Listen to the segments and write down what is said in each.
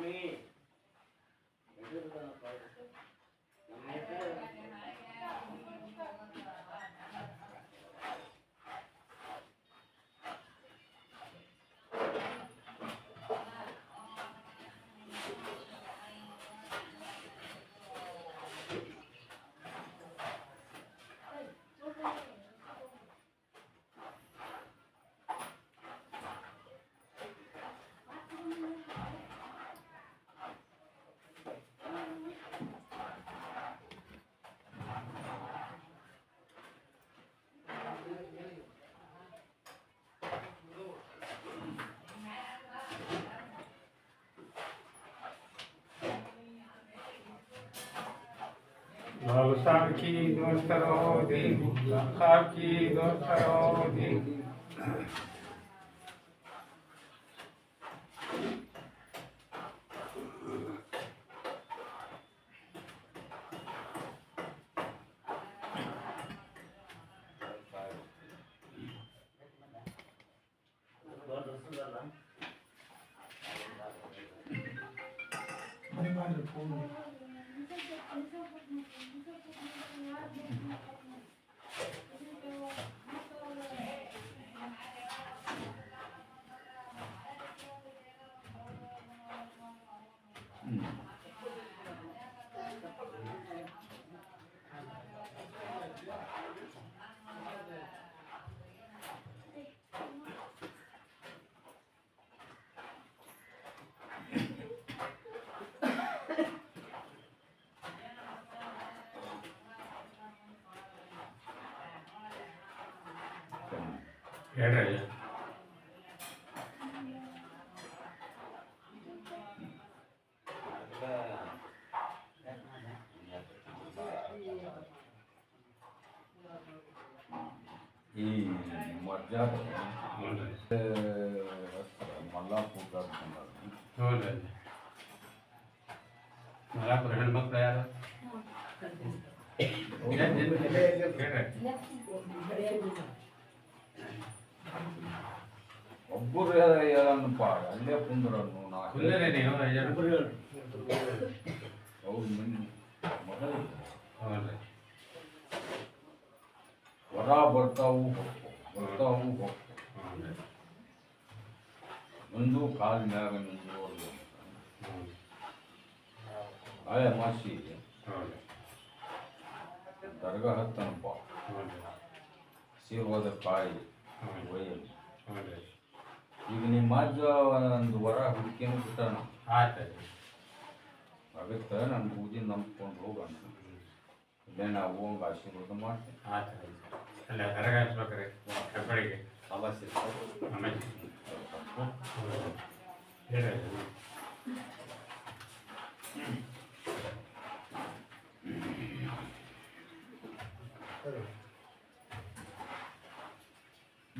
분명히 सबकी दोष करो दिन सबकी दोष करो दिन Thank you. ಮಧ್ಯಾಹ್ನ ಹ್ಞೂ ರೀ ಮಲ್ಲಾಪುರ ಹ್ಞೂ ರೀ ಮಲಾಪುರ ಹೆಣ್ಮಕ್ಳು ಯಾರು ಹೇಳ್ರಿ ಒಬ್ಬರು ಹೇಳನ್ನಪ್ಪ ಅಲ್ಲೇ ಕುಂದ್ರನ್ನು ನಾ ಕುಂದರಿ ನೀವು ಐಜಾರು ಅವ್ರ ಮನೆ ಮೊದಲು ಹ್ಞೂ ರೀ ವರ ಬರ್ತಾವು ಹೋಗ್ತಾವು ಬರ್ತಾವು ಹೋಗ್ತಾವು ಹ್ಞೂ ರೀ ಒಂದು ಕಾಲ ಮ್ಯಾಗ ನಿಂತ್ಕೊಳ್ಳೋದು ಹ್ಞೂ ಆಯ ಮಾಸಿ ಹ್ಞೂ ರೀ ದರ್ಗಾ ಹತ್ತನಪ್ಪ ಹ್ಞೂ ರೀ ಆಶೀರ್ವಾದ ಕಾಯಿ ಹ್ಞೂ ಒಯ್ಯಲು ಹ್ಞೂ ರೀ ಈಗ ನಿಮ್ಮ ಅಜ್ಜ ಒಂದು ವರ ಹುಡುಕಿಯನ್ನು ಬಿಟ್ಟಾನ? ಆಯ್ತು ಅದಕ್ಕೆ ನನ್ನ ಪೂಜೆ ನಂಬ್ಕೊಂಡು ಹೋಗೋಣ ಇಲ್ಲೇ ನಾವು ಒಂದು ಆಶೀರ್ವಾದ ಮಾಡ್ತೀನಿ ಆಯ್ತು ಅಲ್ಲ ಹೊರಗೆ ಹಚ್ಬೇಕ್ರಿ. ಕಬ್ಬಳಿಗೆ ಸಮಸ್ಯೆ ಆಮೇಲೆ ಹೇಳ್ರಿ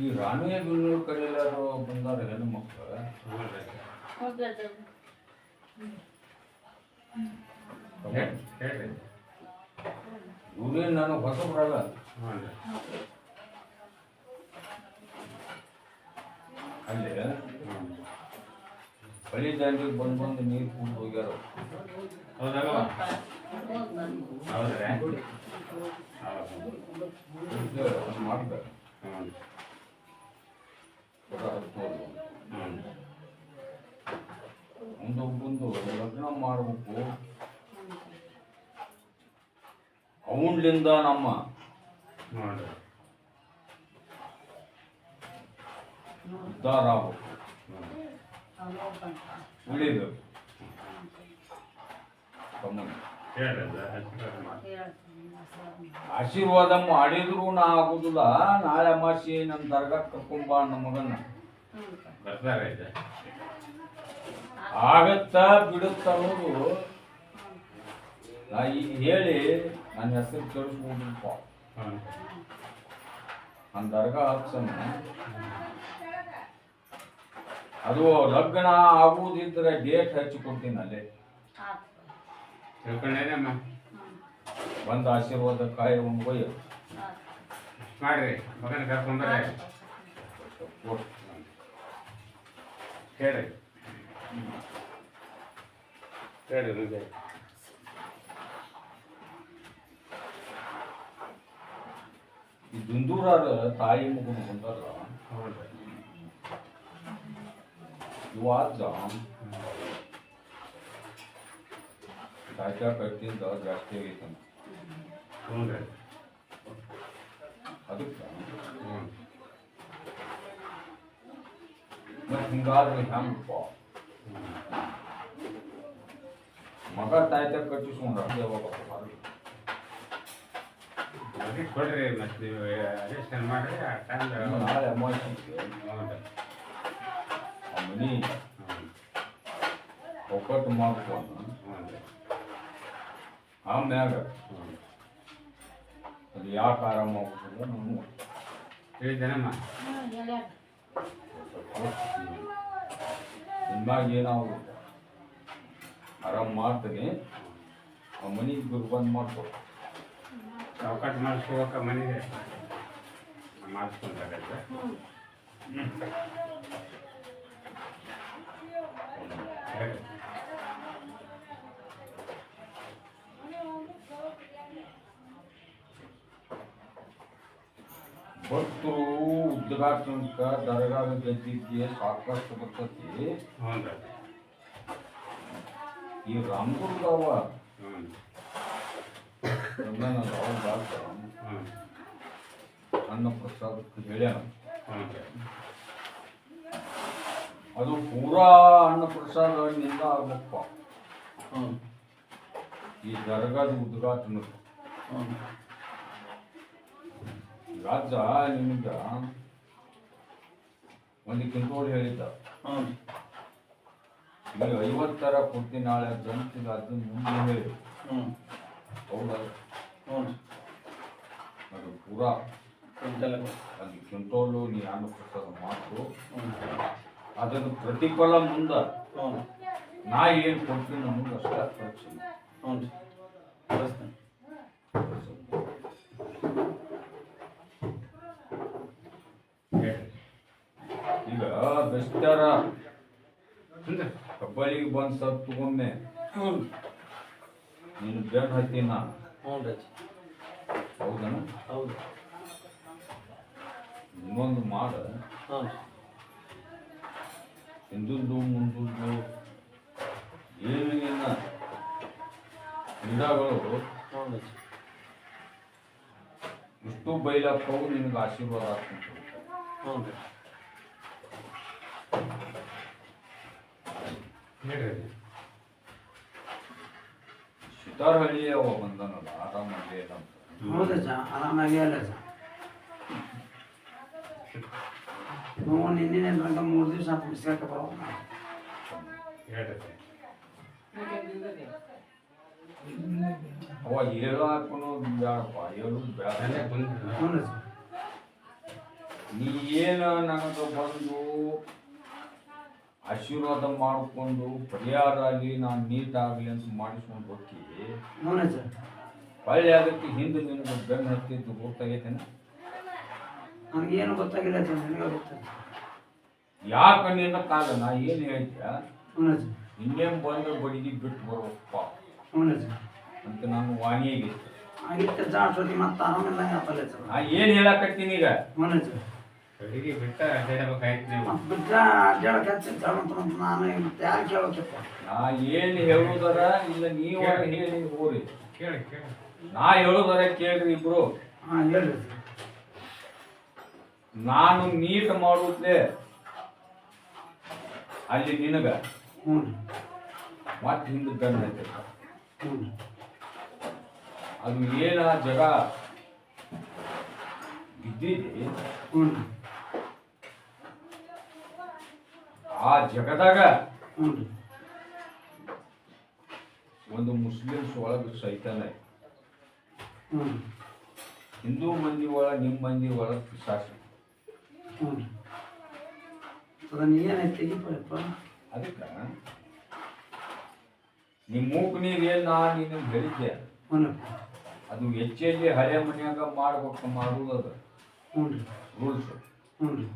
ಈ ರಾಣಿಯ ಬೆನ್ನೂರು ಕಡೆ ಎಲ್ಲಾರು ಬಂದಾರ ಹೆಣ್ಣು ಮಕ್ಕಳು. ನಾನು ಇವ್ರೇನು ನನಗೆ ಹೊಸ ಬರಲ್ಲ. ಅಲ್ಲಿ ಹಳ್ಳಿ ದಾಂಡಿಗೆ ಬಂದು ಬಂದು ನೀರು ಕುಡಿದು ಹೋಗ್ಯಾರ. ಹೌದಾ. ಮಾಡ್ತಾರೆ ಹ್ಞೂ ಹೊರ ಹತ್ತೋದು ಹ್ಞೂ ಒಂದೊಬ್ಬಂದು ಲಗ್ನ ಮಾಡಬೇಕು. ಅವನ್ಲಿಂದ ನಮ್ಮ ಉದ್ಧಾರ ಉಳಿಬೇಕು. ತಮ್ಮನ ಹೇಳ್ರಿ ಅದು ಹಚ್ಬೇಕು ಮಾಡಿ ಆಶೀರ್ವಾದ ಮಾಡಿದ್ರು ನಾ ಆಗುದಿಲ್ಲ ನಾಳೆ ಅಮಾಸಿ ನನ್ನ ದರ್ಗಾ ಕರ್ಕೊಂಬ ನಮ್ಮ ಮಗನ ಬರ್ತಾರೆ ಆಗತ್ತ ಬಿಡುತ್ತ ಅನ್ನೋದು. ನಾ ಈಗ ಹೇಳಿ ನನ್ನ ಹೆಸರು ಕೆಡಿಸ್ಬೋದಪ್ಪ ಹ್ಞೂ ನನ್ನ ದರ್ಗಾ ಹಚ್ಚನ ಅದು ಲಗ್ನ ಆಗುವುದಿದ್ರೆ ಡೇಟ್ ಹಚ್ಚಿ ಕೊಡ್ತೀನಿ ಅಲ್ಲೇ. ತಿಳ್ಕೊಂಡೇನಮ್ಮ ಒಂದು ಆಶೀರ್ವಾದ ಕಾಯಿ ಒಯ್ಯ ಮಾಡ್ರಿ ಮಗನ ಕರ್ಕೊಂಡ್ರೆ ಕೊಡು. ಹೇಳ್ರಿ. ಹೇಳ್ರಿ ಹೃದಯ ಈ ದುಂದೂರಾರ ತಾಯಿ ಮಗನ ಬಂದಾರ ರೀ ಇವ ಅಜ್ಜ ಕಾಯ್ತಾ ಕಟ್ಟಿಂದ ಜಾಸ್ತಿ ಆಗೈತಂತ ಹ್ಞೂ ರೀ ಅದಕ್ಕೆ ಹ್ಞೂ ಮತ್ತೆ ಹಿಂಗಾದ್ರೆ ಹೆಂಗಪ್ಪ ಮಗ ತಾಯ್ತ ಕಟ್ಟಿಸ್ಕೊಂಡ್ರ ಯಾವಾಗ ಅದಕ್ಕೆ ಕೊಡ್ರಿ ಮತ್ತೆ ನೀವು ಅಡ್ಜಸ್ಟನ್ ಮಾಡಿರಿ ಆ ಟೈಮ್ ನಾಳೆ ಅಮಾವಾಸ್ಯೆ ಹ್ಞೂ ರೀ ಆ ಮನಿ ಹ್ಞೂ ಒಕ್ಕಟ್ಟು ಮಾಡ್ಕೊಂಡು ಹ್ಞೂ ರೀ ಆಮ್ಯಾಗ ಅದು ಯಾಕೆ ಆರಾಮ ಹೇಳಿದ್ದೇನಮ್ಮ ಇನ್ನಾಗ ಏನಾಗುದಿಲ್ಲ ಆರಾಮ ಮಾಡ್ತೀನಿ. ಆ ಮನೆಗೆ ಗುರು ಬಂದ್ ಮಾಡ್ಕೊ. ಚೌಕಟ್ ಮಾಡಿಸ್ಕೋಬೇಕ ಮನೆಗೆ. ಮಾಡಿಸ್ಕೊಂತಾರೆ ಹೇಳಿ. ಭಕ್ತರು ಉದ್ಘಾಟನಕ ದರ್ಗಾದ ಗದ್ದಿಗೆ ಸಾಕಷ್ಟು ಬರ್ತತಿ. ಈ ರಾಮದುರ್ಗವ ಹ್ಞೂ ಹ್ಞೂ ಅನ್ನ ಪ್ರಸಾದಕ್ಕೆ ಹೇಳ್ಯಾನ. ಹ್ಞೂ ಅದು ಪೂರಾ ಅನ್ನ ಪ್ರಸಾದದಿಂದ ಆಗ್ಬೇಕಪ್ಪ. ಈ దర్గాది ಉದ್ಘಾಟನ. ರಾಜ ನಿಮ್ಗ ಒಂದು ಕಿಂತೋಳು ಹೇಳಿದ್ದ. ಈಗ ಐವತ್ತರ ಕೊಡ್ತೀನಿ ನಾಳೆ ಜನಿಸಿದ ಅದನ್ನ ಮುಂದೆ ಹೇಳಿ. ಹೌದಾ? ಅದು ಪೂರಾ? ಅಲ್ಲಿ ಕಿಂತೋಳು ನೀ ಅನ್ನ ಪ್ರಸಾದ ಮಾತು. ಅದನ್ನು ಪ್ರತಿಫಲ ಮುಂದ. ನಾ ಏನ್ ಕೊಡ್ತೀನಿ ಅನ್ನೋದು ಅಷ್ಟ ಖರ್ಚು ಹೇಳಿ ಈಗ ಬೆಸ್ಟಾರ ಅಂದ್ರೆ ಬಂದು ಸತ್ ತಗೊಂಡೆ ನೀನು ಬೆನ್ ಹತ್ತಿ ನಾ ಹೌದನ ಹೌದು? ಇನ್ನೊಂದು ಮಾಡ. ಹಾಂ ಹಿಂದುಂದು ಮುಂದುಂದು ಏನು ನಿನ್ನ. ಗಿಡಗಳು ಇಷ್ಟು ಬೈಲಕ್ಕವು ನಿಮ್ಗೆ ಆಶೀರ್ವಾದ ಆಗ್ತಂತ ಹ್ಞೂ ರೀ ಹೇಳ್ರಿ. ಸಿತಾರಹಳ್ಳಿ ಅವ ಬಂದನಲ್ಲ ಆರಾಮಾಗಿ ಇಲ್ಲ ಅಂತ ಹೌದಾ ಸಾ ಆರಾಮಾಗಿ ಅಲ್ಲ ಸಾ ನಾವು ನಿನ್ನೆ ಮೂರು ದಿವಸ ಬಿಸ್ಕಾಕ ಬರೋಣ. ಹೇಳ್ರಿ. ಅವ ಹೇಳಾಕನು ಬ್ಯಾಡಪ್ಪ ಬೇಡಪ್ಪ ಬ್ಯಾಡ. ಅಲ್ಲೇ ಕುಂತು ನೀ ಏನು ನನಗೆ ಬಂದು ಆಶೀರ್ವಾದ ಮಾಡಿಕೊಂಡು ಪರಿಹಾರ ಆಗಲಿ ನಾನು ನೀಟಾಗಲಿ ಅಂತ ಮಾಡಿಸ್ಕೊಂಡು ಹೋಗ್ತೀವಿ ಹೊಳ್ಳಿ ಅದಕ್ಕೆ ಹಿಂದೆ ನಿನಗೆ ಬೆನ್ನು ಹತ್ತಿದ್ದು ಗೊತ್ತಾಗೈತೇನ? ನನಗೇನು ಗೊತ್ತಾಗಿಲ್ಲ ನನಗೆ ಗೊತ್ತಾಗ ಯಾಕೆ ನಿನ್ನ ಕಾಲ ನಾ ಏನು ಹೇಳ್ತೀಯ? ಇನ್ನೇನು ಬಂದ್ರೆ ಬಡಿಗೆ ಬಿಟ್ಟು ಬರೋಪ್ಪ. ಅಂತ ನಾನು ವಾಣಿಯಾಗಿ ಆಗಿತ್ತು ಜಾಡ್ಸೋದಿ ಮತ್ತೆ ಆರಾಮಿಲ್ಲಂಗೆ ಆತಲ್ಲ ಸರ್ ನಾ ಏನು ಹೇಳಕತ್ತೀನಿ ಈಗ? ಹ್ಞೂ ಸರ್ ಬಿಟ್ಟ ಅಡ್ಡಾಡ್ಬೇಕಾಯ್ತು ನೀವು. ಮತ್ತೆ ಬಿಟ್ಟ ಅಡ್ಡಾಡಕ್ಕೆ ಅಂತ ನಾನು ಮತ್ತೆ ಯಾರು ಕೇಳೋಕಪ್ಪ ನಾ ಏನು ಹೇಳುದರ ಇಲ್ಲ ನೀವ ಹೇಳಿ ಹೋರಿ ಕೇಳಿ ಕೇಳಿ. ನಾ ಹೇಳುದರ ಕೇಳ್ರಿ ಇಬ್ರು. ಹಾಂ ಹೇಳ್ರಿ ಸರ್ ನಾನು ನೀಟ್ ಮಾಡುತ್ತೆ ಅಲ್ಲಿ ನಿನಗ. ಹ್ಞೂ ಮತ್ತೆ ಹಿಂದೆ ರೀ ಅದು ಏನ ಜಗ ಬಿದ್ದಿದೆ ಆ ಜಗದಾಗ ಒಂದು ಮುಸ್ಲಿಮ್ಸ್ ಒಳಗೆ ಸೈತಾನ ಹಿಂದೂ ಮಂದಿ ಒಳಗೆ ನಿಮ್ಮ ಮಂದಿ ಒಳಗೆ ಪಿಶಾಚ. ಏನೈತೆ ಅದಕ್ಕೆ ನಿಮ್ಮ ಮೂಕ್ ನೀರು ಏನು ನಾ ನಿನಗೆ ಹೇಳಿದ್ದೆ. ಅದು ಅದು ಹೆಚ್ಚೆಲ್ಲಿ ಹಳೆ ಮನ್ಯಾಗ ಮಾಡ್ಬೇಕು ಮಾಡುವುದು ಅದು. ಹ್ಞೂ ರೀ. ರೂಲ್ಸ್. ಹ್ಞೂ ರೀ.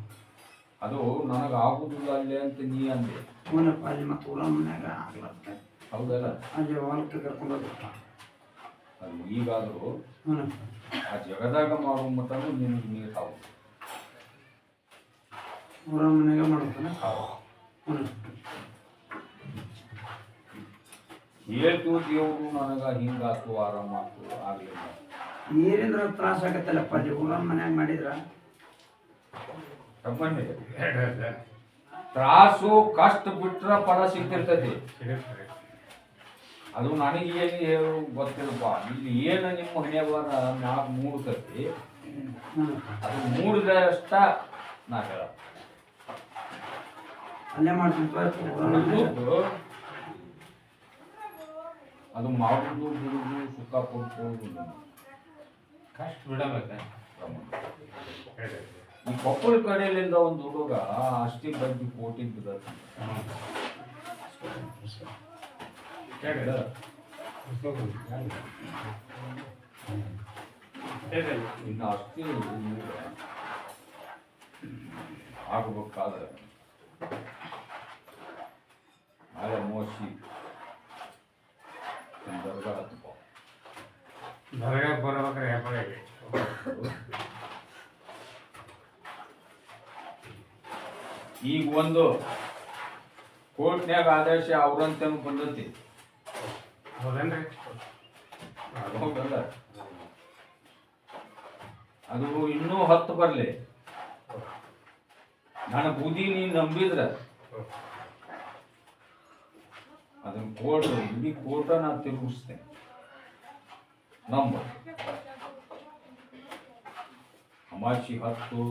ಅದು ನನಗೆ ಆಗುದಿಲ್ಲ ಅಲ್ಲೇ ಅಂತ ನೀ ಅಂದೆ. ಹ್ಞೂನಪ್ಪ ಅಲ್ಲಿ ಮತ್ತೆ ಹೊಲ ಮನ್ಯಾಗ ಆಗ್ಲತ್ತೆ ಹೌದಲ್ಲ? ಅಲ್ಲಿ ಹೊಲಕ್ಕೆ ಕರ್ಕೊಂಡು ಹೋಗ್ಬೇಕ ಅದು ಈಗಾದರೂ ಆ ಜಗದಾಗ ಮಾಡುವ ಮಟ್ಟನು ನಿನಗೆ ನೀರು ತಾವು. ಹೊಲ ಮನ್ಯಾಗ ಮಾಡ್ಬೇಕನ ಹ್ಞೂ ಹೇಳ್ತು ದೇವರು ನನಗೆ ಹಿಂಗಾತು ಆರಾಮಾತು ಆಗಲಿಲ್ಲ. ನೀರಿಂದ ತ್ರಾಸ ಆಗತ್ತಲ್ಲಪ್ಪ ದೇವ್ರ ಮನ್ಯಾಗ ಮಾಡಿದ್ರ? ತ್ರಾಸು ಕಷ್ಟ ಬಿಟ್ರ ಫಲ ಸಿಗ್ತಿರ್ತೈತಿ ಅದು ನನಗೆ ಏನು ಹೇಳು ಗೊತ್ತಿಲ್ಲಪ್ಪ. ಇಲ್ಲಿ ಏನು ನಿಮ್ಮ ಹಣೆ ಬರ ನಾಲ್ಕು ಮೂಡ್ತೈತಿ? ಕತ್ತಿ ಅದು ಮೂಡಿದಷ್ಟ ನಾ ಹೇಳ ಅಲ್ಲೇ ಮಾಡ್ತೀನಿ ಅದು ಮಾಡುವುದು ಬಿಡುವುದು ಸುಖ ಕೊಡ್ಕೊಳ್ಳುವುದು ಕಷ್ಟ ಬಿಡಬೇಕ? ಈ ಕೊಪ್ಪಳ ಕಡೆಯಲ್ಲಿಂದ ಒಂದು ಹುಡುಗ ಅಷ್ಟಿ ಬಗ್ಗೆ ಕೋಟಿ ಹೇಳ್ರಿ ಇನ್ನು ಅಷ್ಟಿ ಆಗಬೇಕಾದ್ರೆ. ನಾಳೆ ಮೋಸಿ ದರ್ಗಾ ಈಗ ಒಂದು ಕೋರ್ಟ್ನ್ಯಾಗ ಆದೇಶ ಅವ್ರಂತ ಬಂದತಿ ಹೌದೇನ್ರಿ? ಅದು ಇನ್ನೂ ಹತ್ತು ಬರಲಿ. ನನ್ನ ಬೂದಿ ನೀನು ನಂಬಿದ್ರ. ಅದನ್ನ ಕೋರ್ಟ್ ಇಡೀ ಕೋರ್ಟ ನಾ ತಿರುಗಿಸ್ತೇನೆ. ನಮ್ಮ ಅಮಾಚಿ ಹತ್ತು,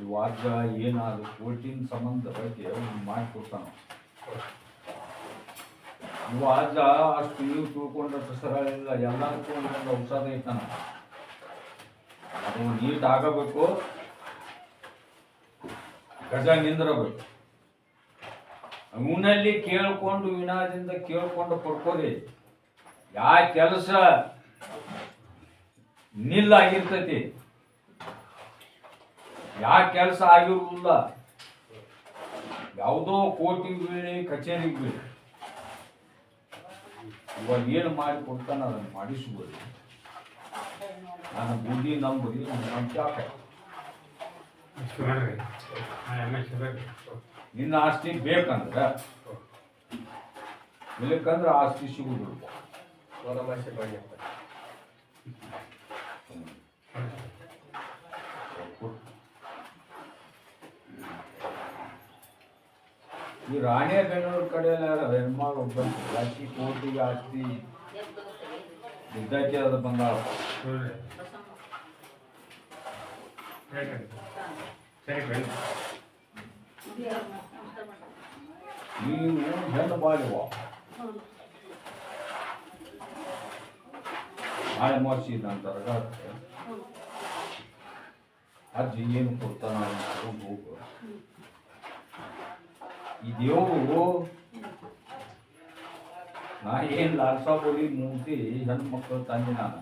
ಈ ವಾದ್ಯ ಏನಾದ್ರು ಕೋರ್ಟಿನ ಸಂಬಂಧ ಬಗ್ಗೆ ಮಾಡಿಕೊಡ್ತಾನ ಇವು ಅಜ್ಜ ಅಷ್ಟು ನೀವು ತಿಳ್ಕೊಂಡ ಸರಳಿಲ್ಲ ಎಲ್ಲದಕ್ಕೂ ಒಂದೊಂದು ಔಷಧ ಇರ್ತಾನ. ಅದು ನೀಟ್ ಆಗಬೇಕು. ಗಜ ನಿಂದ್ರಬೇಕು. ಅವನಲ್ಲಿ ಕೇಳ್ಕೊಂಡು ವಿನಾದಿಂದ ಕೇಳ್ಕೊಂಡು ಪಡ್ಕೋರಿ. ಯಾ ಕೆಲಸ ನಿಲ್ಲಾಗಿರ್ತೈತಿ ಯಾ ಕೆಲಸ ಆಗಿರುವುದಿಲ್ಲ. ಯಾವುದೋ ಕೋಟಿ ಬೀಳಿ ಕಚೇರಿಗೆ ಬೀಳಿ. ಇವಾಗ ಏನು ಮಾಡಿ ಕೊಡ್ತಾನ ಅದನ್ನು ಮಾಡಿಸ್ಬೋದು. ನನ್ನ ಬುದ್ಧಿ ನಂಬುದಿ ನನ್ನ ನಂಬಿಕೆ ನಿನ್ನ ಆಸ್ತಿ ಬೇಕಂದ್ರೆ ಇಲ್ಲಕ್ಕಂದ್ರೆ ಆಸ್ತಿ ಸಿಗುದಿಲ್ಲ ಈ ರಾಣಿ ಬೆಂಗಳೂರು ಕಡೆ ಹೆಣ್ಮಗಳು ಒಬ್ಬ ಜಾಸ್ತಿ ಕೋಟಿಗೆ ಆಸ್ತಿ ಇದ್ದಕ್ಕೆ ಅದು ಬಂದಾಳ. ಸರಿ ಸರಿ ನೀನು ಹೆಣ್ಣು ಬಾಳಿವ. ನಾಳೆ ಮಾಡಿಸಿ ನಂತರ ಅಜ್ಜಿ ಏನು ಕೊಡ್ತಾನ ಅಂತ ಹೋಗು. ಈ ದೇವರು ನಾ ಏನು ಲಾಲ್ಸಾಬೋಲಿ ಬೋಲಿ ಮೂರ್ತಿ ಹೆಣ್ಮಕ್ಳು ತಂದೆ ನಾನು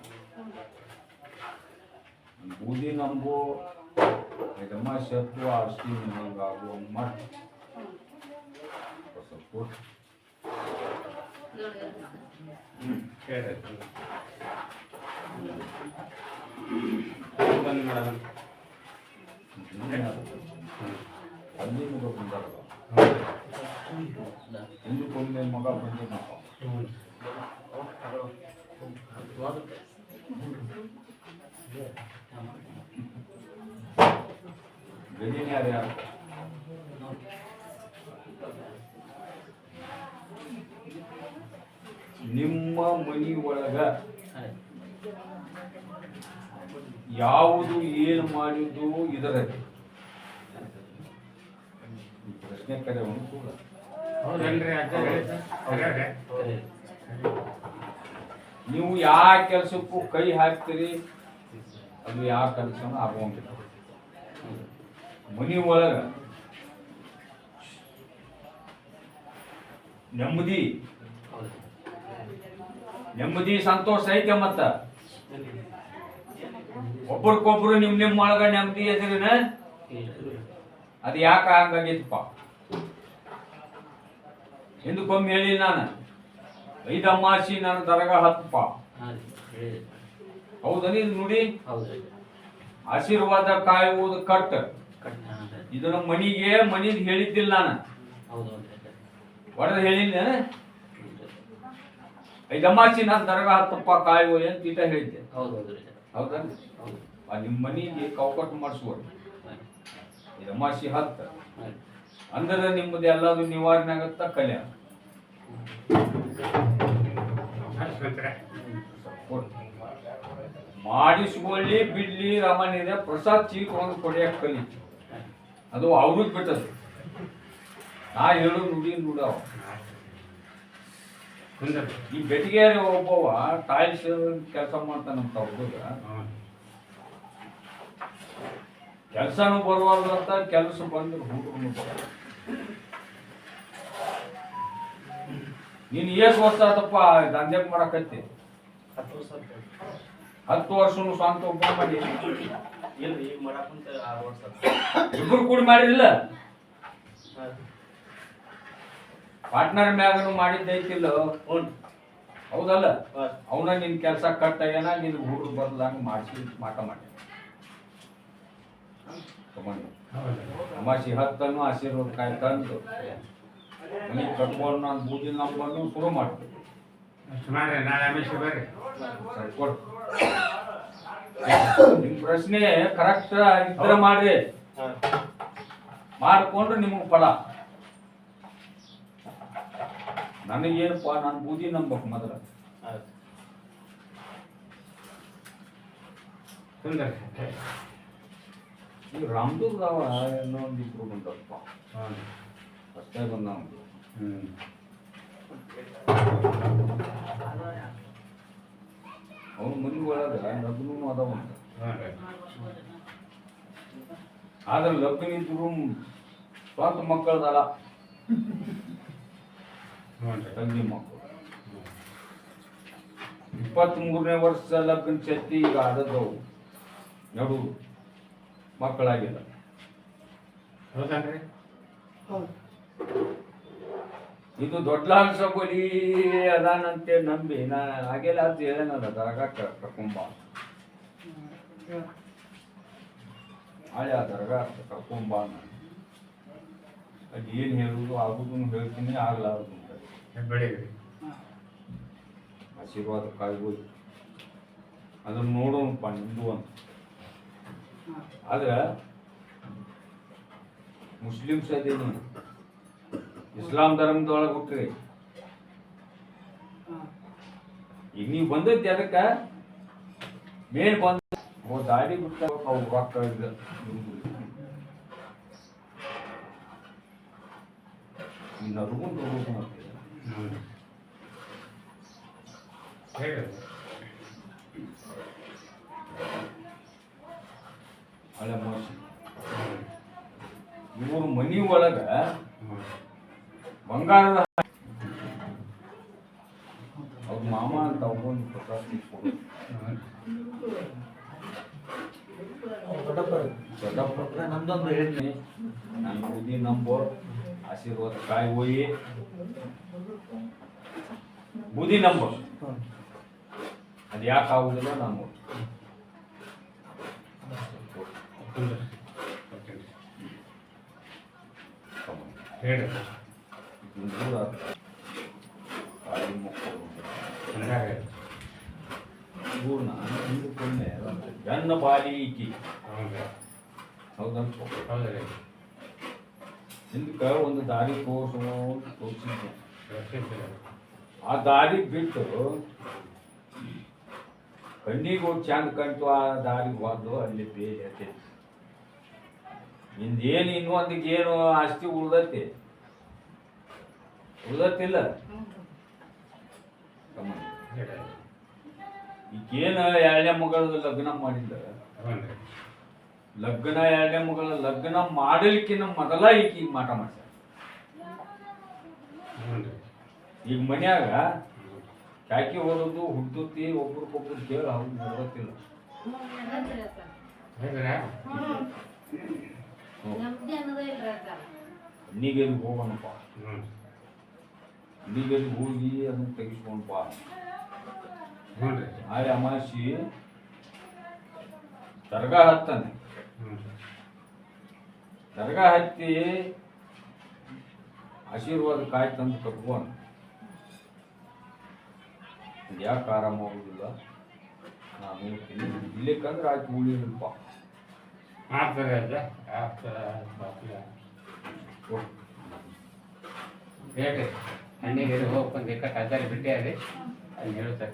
ಬೂದಿ ನಂಬು. ಯಜಮ ಶತ್ರು ಆಸ್ತಿ ನಿಮಗಾಗುವ ಮಾಡಿ ಸಪೋರ್ಟ್ ಹೇಳ್ರಿ ಬಂದು ಮೇಡಮ್ ಅಲ್ಲಿ ಮಗ ಬಂದಾರಲ್ಲ ಹಿಂದಕ್ಕೊಮ್ಮೆ ಮಗ ಬಂದಿದ್ದ ಗಜಿನಿ ಯಾರು ಯಾರು ನಿಮ್ಮ ಮನಿ ಒಳಗ ಯಾವುದು ಏನು ಮಾಡಿದ್ದು ಇದರಲ್ಲಿ? ಪ್ರಶ್ನೆ ಕರೆ ಒಂದು ಕೂಡ ನೀವು ಯಾವ ಕೆಲಸಕ್ಕೂ ಕೈ ಹಾಕ್ತೀರಿ ಅದು ಯಾವ ಕೆಲಸನೂ ಆಗೋಂಗಿಲ್ಲ ಮನಿ ಒಳಗ ನೆಮ್ಮದಿ. ನೆಮ್ಮದಿ ಸಂತೋಷ ಐತೆ ಮತ್ತ? ಒಬ್ರಿಗೊಬ್ರು ನಿಮ್ ನಿಮ್ ಒಳಗ ನೆಮ್ಮದಿ ಎದ್ರಿನ ಅದು ಯಾಕೆ ಹಂಗಾಗಿತ್ತಪ್ಪ? ಹಿಂದಕ್ಕೊಮ್ಮೆ ಹೇಳಿ ನಾನು. ಐದಮ್ಮಾಸಿ ನನ್ನ ನಾನು ದರಗ ಹತ್ತಪ್ಪ. ಹೌದನಿ ನೋಡಿ? ಆಶೀರ್ವಾದ ಕಾಯುವುದು ಕಟ್ ಇದನ್ನ ಮನಿಗೆ ಮನಿದ್ ಹೇಳಿದ್ದಿಲ್ಲ ನಾನು. ಹೌದು ಹೇಳಿಲ್ಲ ಐದು ಅಮಾಸಿ ನಾನು ದರಗ ಹತ್ತಪ್ಪ ಕಾಯುವ ಅಂತ ಈಟ ಹೇಳಿದ್ದೆ. ಹೌದಾ ಆ ನಿಮ್ಮ ಮನಿಗೆ ಕೌಕಟ್ಟು ಮಾಡಿಸ್ಬೋದು. ಐದು ಹತ್ತು ಅಂದ್ರೆ ನಿಮ್ಮದು ಎಲ್ಲದು ನಿವಾರಣೆ ಆಗತ್ತ ಕಲ್ಯಾಣ. ಮಾಡಿಸ್ಕೊಳ್ಳಿ ಬಿಡ್ಲಿ ರಾಮನಿದೆ ಪ್ರಸಾದ್ ಚೀಕ್ ಒಂದು ಕೊಡಿಯಕ್ ಕಲಿ. ಅದು ಅವ್ರಿಗೆ ಬಿಟ್ಟದ್ದು. ನಾ ಹೇಳು ನುಡಿ ನುಡ ಈ ಬೆಟಿಗೇರಿ ಒಬ್ಬವ ಟಾಯ್ಸ್ ಕೆಲಸ ಮಾಡ್ತಾನಂತ ಹುಡುಗ. ಕೆಲಸನೂ ಬರಬಾರ್ದಂತ ಕೆಲಸ ಬಂದ್ರೆ ಹುಡುಗನು ಬರಲ್ಲ ನೀನು ಏಸು ವರ್ಷ ದಂಧೆ ಮಾಡಕತ್ತಿ. ಹತ್ತು ವರ್ಷ ಹತ್ತು ವರ್ಷನು ಸ್ವಂತ ಒಬ್ಬ ಮಾಡಿ ಇಲ್ರಿ ಈಗ ಮಾಡಾಕುಂತ ಆರು ವರ್ಷ ಆಯ್ತು. ಇಬ್ರು ಕೂಡಿ ಮಾಡಿರಿಲ್ಲ. ಪಾರ್ಟ್ನರ್ ಮ್ಯಾಗನು ಮಾಡಿದ್ದೈತಿಲ್ಲ ಹೌದಲ್ಲ. ಅವನ ನಿನ್ ಕೆಲಸ ಕಟ್ಟ ಏನ ನಿನ್ ಹುಡುಗ ಬರ್ದಂಗ ಮಾಡಿಸಿ ಮಾಟ ಮಾಡಿ ಅಮಾಸಿ ಹತ್ತನ್ನು ಆಶೀರ್ವಾದ ಕಾಯಿ ಮನೆ ಕಟ್ಕೊಂಡು ನಾನು ಬೂದಿ ನಂಬನ್ನು ಶುರು ಮಾಡ್ತೀನಿ ಮಾಡ್ರಿ ನಾಳೆ ಅಮಿಷ ಬರ್ರಿ ಸರಿ, ಕೊಡು ನಿಮ್ ಪ್ರಶ್ನೆ ಕರೆಕ್ಟ್ ಇದ್ರ ಮಾಡ್ರಿ ಮಾಡಿಕೊಂಡ್ರೆ ನಿಮಗೆ ಫಲ ನನಗೇನಪ್ಪ ನಾನು ಬೂದಿ ನಂಬಕ್ ಮೊದಲ. ಸುಂದರ ಈ ರಾವ ಅನ್ನೋ ಒಂದು ಬಂದಪ್ಪ ಹ್ಞೂ ಅಷ್ಟೇ ಬಂದ ಹ್ಞೂ ಅವ್ನ ಮನೆ ಒಳಗ ಲಗ್ನೂ ರೀ ಆದ್ರೆ ಲಗ್ನ ಇದ್ರು ಸ್ವಂತ ಮಕ್ಕಳದಲ್ಲ ಹ್ಞೂ ರೀ. ತಂಗಿ ಮಕ್ಕಳು. ಇಪ್ಪತ್ತ್ ಮೂರನೇ ವರ್ಷ ಲಗ್ನ ಚತ್ತಿ ಈಗ ಆದದ್ದವು ನಡು ಮಕ್ಕಳಾಗಿಲ್ಲ ಹೌದನ್ರಿ? ಇದು ದೊಡ್ಡ ಕೊಡಿ ಅದಾನಂತೆ ನಂಬಿ. ನಾ ಹಾಗೆಲ್ಲ ಅದು ಹೇಳನಲ್ಲ ದರಗ ಕರ್ಕೊಂಬ. ಹಳೆ ಆ ದರಗ ಕರ್ಕೊಂಬ ಅದು ಏನು ಹೇಳುದು ಆಗುದು ಹೇಳ್ತೀನಿ ಆಗ್ಲಾರ್ದು ಆಶೀರ್ವಾದ ಕಾಯ್ಬೋದು. ಅದನ್ನ ನೋಡೋಣಪ್ಪ ನಿಂದು ಅಂತ. ಆದ್ರೆ ಮುಸ್ಲಿಮ್ಸ್ ಅದೇನು? ಇಸ್ಲಾಂ ಧರ್ಮದೊಳಗೆ ಹುಟ್ಟ್ರಿ ಈಗ ನೀವು ಬಂದೈತಿ ಅದಕ್ಕೆ ಮೇನ್ ಬಂದ ಓ ದಾಡಿ ಬಿಟ್ಟ ಅವು ರೊಕ್ಕ ನರ್ಕೊಂಡು ಹೇಳಿ ಹಳೆ ಮೋಸಿ ಇವ್ರ ಮನಿ ಒಳಗ ಬಂಗಾರದ ಅವ್ರ ಮಾಮ ಅಂತ ಪ್ರಶಸ್ತಿ ಕೊಡು ದೊಡ್ಡಪ್ಪ ನಮ್ದೊಂದು ಹೇಳ್ತೀನಿ ನಾನು ಬುದ್ಧಿ ನಂಬೋ ಆಶೀರ್ವಾದ ಕಾಯಿ ಹೋಯಿ ಬುದ್ಧಿ ನಂಬೋ ಅದು ಯಾಕೆ ಆಗುದಿಲ್ಲ ನಾನು ಹೇಳಿ ಹೇಳಿ ಇವ್ರನ್ನ ಹಿಂದಕ್ಕೊಮ್ಮೆ ಗನ್ನ ಬಾಲಿ ಹೌದ್ರಿ ಹಿಂದಕ್ಕೆ ಒಂದು ದಾರಿ ತೋರಿಸೋ ತೋರಿಸಿದ್ದೆ ರಕ್ಷಿಸಿಲ್ಲ ಆ ದಾರಿ ಬಿಟ್ಟು ಕಣ್ಣಿಗೆ ಹೋಗಿ ಚಂದ ಕಂಟು ಆ ದಾರಿಗೆ ಹೋದ್ದು ಅಲ್ಲಿ ಬೇರೆ ನಿಂದೇನು ಇನ್ನೊಂದಿಗೆ ಏನು ಆಸ್ತಿ ಉಳ್ದೈತಿ ಉಳ್ದತ್ತಿಲ್ಲ ಈಗೇನು ಎರಡನೇ ಮಗಳ ಲಗ್ನ ಮಾಡಿಲ್ಲ ಹ್ಞೂ ಲಗ್ನ ಎರಡನೇ ಮಗಳ ಲಗ್ನ ಮಾಡಲಿಕ್ಕಿನ್ನ ಮೊದಲ ಈಕಿ ಮಾಟ ಮಾಡ್ತಾರೆ ಈಗ ಮನ್ಯಾಗ ಕ್ಯಾಕಿ ಓದೋದು ಹುಡ್ದುತ್ತಿ ಒಬ್ರಿಗೊಬ್ರು ಕೇಳ ಅವ್ರು ಹೇಳಿದ್ರಾ ನೀಗೇಲಿ ಹೋಗೋಣಪ್ಪ. ನೀಗೇಲಿ ಹೋಗಿ ಅದನ್ನ ತೆಗಿಸ್ಕೊಂಡು ಬಾ. ಆರೆ ಅಮಾಸಿ ದರ್ಗಾ ಹತ್ತಾನೆ. ದರ್ಗಾ ಹತ್ತಿ ಆಶೀರ್ವಾದ ಕಾಯಿ ತಂದು ಕಟ್ಕೊಂಡು. ಯಾಕೆ ಆರಾಮ ಆಗುದಿಲ್ಲ ನಾನು ಇಲ್ಲಿಕ್ಕಂದ್ರೆ ಆಯ್ತು ಉಳಿದಿಲ್ಪ ಮಾಡ್ತಾರೆ ಆಗ್ತದ ಬಾಕಿಲ್ಲ ಹೇಳ್ರಿ. ಹಣ್ಣಿಗೆ ಹೋಗ್ಕೊಂಡು ಕದ್ದಾರಿ ಬಿಟ್ಟೆ ಅದೇ ಅಲ್ಲಿ ಹೇಳುತ್ತೆ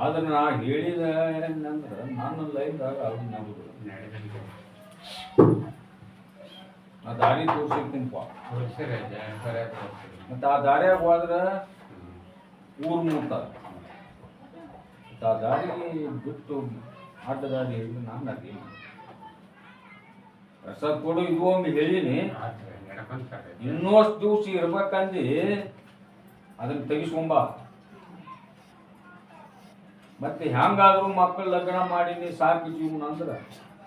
ಆದ್ರೆ ನಾ ಹೇಳಿದ ಏನಂದ್ರೆ ನನ್ನ ಲೈಫ್ದಾಗ ಅದು ನಡುವುದು ನಾ ದಾರಿ ತೋರಿಸಿರ್ತೀನಪ್ಪ ಮತ್ತೆ ಆ ದಾರಿಯಾಗ ಹೋದ್ರೆ ಊರು ಮುಟ್ತಾರೆ. ಆ ದಾರಿ ಬಿಟ್ಟು ಅಡ್ಡ ದಾರಿ ನಾನು ಅದೇ ಪ್ರಸಾದ ಕೊಡು ಇದು ಒಮ್ಮೆ ಹೇಳಿನಿ. ಇನ್ನಷ್ಟು ದಿವಸ ಇರ್ಬೇಕಂದು ಅದನ್ನ ತೆಗಿಸ್ಕೊಂಬ. ಮತ್ತೆ ಹೆಂಗಾದ್ರೂ ಮಕ್ಕಳು ಲಗ್ನ ಮಾಡೀನಿ ಸಾಕು ಜೀವನ ಅಂದ್ರ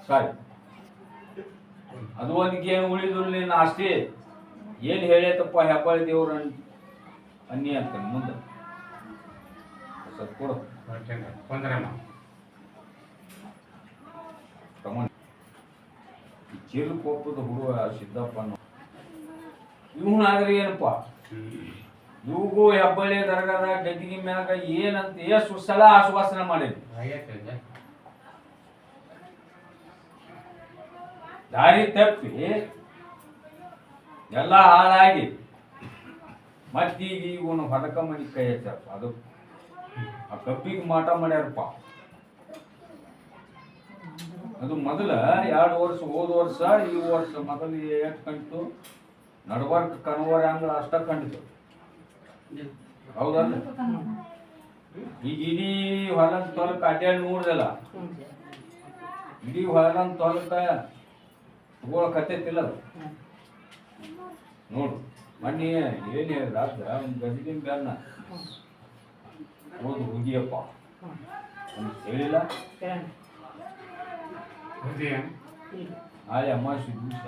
ಸಾರಿ ಅದು ಒಂದಿಗೆ ಏನು ಉಳಿದ್ರು ನೀನು ಆಸ್ತಿ. ಏನು ಹೇಳೇತಪ್ಪ ಹೆಬ್ಬಾಳಿ ದೇವ್ರ ಅನ್ನಿ ಅಂತ ಮುಂದೆ. ಸ್ವಲ್ಪ ಕೊಡು. ಚಿರು ಕೊಪ್ಪದ ಹುಡುಗ ಸಿದ್ದಪ್ಪ ಇವನಾದ್ರೆ ಏನಪ್ಪ. ಇವ್ಗೂ ಹೆಬ್ಬಳ್ಳಿ ದರ್ಗದ ಗದ್ದಿಗೆ ಮ್ಯಾಗ ಏನಂತ ಎಷ್ಟು ಸಲ ಆಶ್ವಾಸನೆ ಮಾಡಿದ್ವಿ ದಾರಿ ತಪ್ಪಿ ಎಲ್ಲ ಹಾಳಾಗಿ ಮತ್ತೀಗ ಇವನು ಹೊಡಕ ಮನಿ ಕೈ ಹಚ್ಚಪ್ಪ ಅದು ಆ ಕಪ್ಪಿಗೆ ಮಾಟ ಮಾಡ್ಯಾರಪ್ಪ. ಅದು ಮೊದಲ ಎರಡು ವರ್ಷ ಹೋದ ವರ್ಷ ಈ ವರ್ಷ ಮೊದಲು ಎಷ್ಟು ಕಂಡಿತು ನಡವರ್ಕ ಕನ್ವರ್ ಅಂದ್ರೆ ಅಷ್ಟ ಕಂಡಿತು ಹೌದಲ್ಲ? ಈಗ ಇಡೀ ಹೊಲದ ತೊಲಕ ಅಡ್ಡಾಡಿ ನೋಡ್ದಲ್ಲ? ಇಡೀ ಹೊಲದ ತೊಲಕ ತಗೊಳ ಕತ್ತೈತಿಲ್ಲ ಅದು. ನೋಡು ಮಣ್ಣಿ ಏನು ಹೇಳಿದ್ರ ಒಂದು ಗದಿಗಿನ ಬೆನ್ನ ಓದು ಹುಗಿಯಪ್ಪ ಹೇಳಿಲ್ಲ? ನಾಳೆ ಅಮಾವಾಸ್ಯೆ ದಿವಸ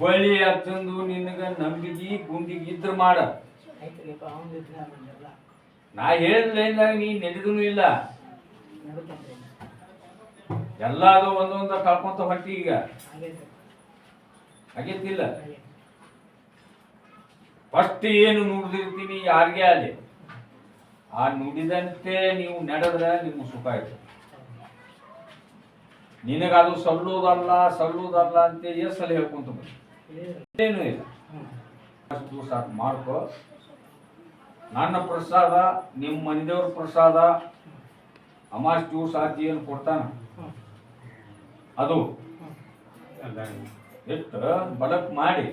ಬಳಿ ಹಚ್ಚಂದು ನಿನಗ ನಂಬಿಗಿ ಗುಂಡಿಗೆ ಇದ್ರ ಮಾಡ. ನಾ ಹೇಳಿದ್ರಿಂದ ನೀ ನಡೆದೂ ಇಲ್ಲ. ಎಲ್ಲಾದು ಒಂದೊಂದ ಕಳ್ಕೊಂತ ಹೊಟ್ಟಿ ಈಗ. ಆಗೈತಿಲ್ಲ. ಫಸ್ಟ್ ಏನು ನೋಡ್ದಿರ್ತೀನಿ ಯಾರಿಗೆ ಅಲ್ಲಿ ಆ ನುಡಿದಂತೆ ನೀವು ನಡೆದ್ರೆ ನಿಮ್ಮ ಸುಖ ಆಯ್ತು. ನಿನಗದು ಸಲ್ಲುವುದಲ್ಲ ಸಲ್ಲುವುದಲ್ಲ ಅಂತ ಎಷ್ಟು ಸಲ ಹೇಳ್ಕೊಂತ ಏನೂ ಇಲ್ಲ. ಸಾಕು ಮಾಡ್ಕೊ. ನನ್ನ ಪ್ರಸಾದ, ನಿಮ್ಮ ಮನೆದೇವ್ರ ಪ್ರಸಾದ, ಅಮಾಸ್ ಜ್ಯೂಸ್ ಆಜಿ ಏನು ಕೊಡ್ತಾನ? ಅದು. ಎತ್ತ, ಬಲಕ್ ಮಾಡಿ.